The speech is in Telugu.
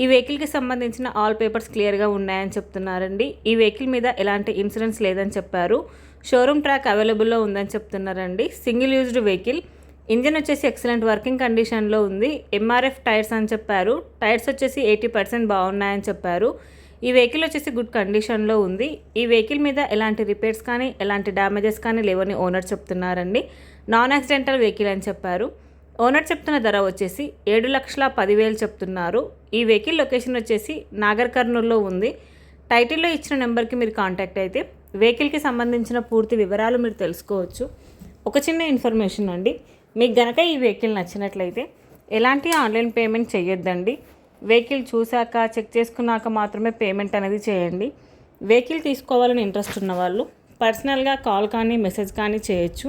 ఈ వెహికల్కి సంబంధించిన ఆల్ పేపర్స్ క్లియర్గా ఉన్నాయని చెప్తున్నారండి. ఈ వెహికల్ మీద ఎలాంటి ఇన్సూరెన్స్ లేదని చెప్పారు. షోరూమ్ ట్రాక్ అవైలబుల్లో ఉందని చెప్తున్నారండి. Single used vehicle. ఇంజిన్ వచ్చేసి ఎక్సలెంట్ వర్కింగ్ కండిషన్లో ఉంది. ఎంఆర్ఎఫ్ టైర్స్ అని చెప్పారు. టైర్స్ వచ్చేసి ఎయిటీ పర్సెంట్ బాగున్నాయని చెప్పారు. ఈ వెహికల్ వచ్చేసి గుడ్ కండిషన్లో ఉంది. ఈ వెహికల్ మీద ఎలాంటి రిపేర్స్ కానీ ఎలాంటి డ్యామేజెస్ కానీ లేవని ఓనర్ చెప్తున్నారండి. నాన్ యాక్సిడెంటల్ వెహికల్ అని చెప్పారు. ఓనర్ చెప్తున్న ధర వచ్చేసి ఏడు లక్షల పదివేలు చెప్తున్నారు. ఈ వెహికల్ లొకేషన్ వచ్చేసి నాగర్ కర్నూల్లో ఉంది. టైటిల్లో ఇచ్చిన నెంబర్కి మీరు కాంటాక్ట్ అయితే వెహికల్కి సంబంధించిన పూర్తి వివరాలు మీరు తెలుసుకోవచ్చు. ఒక చిన్న ఇన్ఫర్మేషన్ అండి. మీకు గనక ఈ వెహికల్ నచ్చినట్లయితే ఎలాంటి ఆన్లైన్ పేమెంట్ చేయొద్దండి వెహికల్ చూశాక చెక్ చేసుకున్నాక మాత్రమే పేమెంట్ అనేది చేయండి. వెహికల్ తీసుకోవాలని ఇంట్రెస్ట్ ఉన్న వాళ్ళు పర్సనల్గా కాల్ కానీ మెసేజ్ కానీ చేయొచ్చు.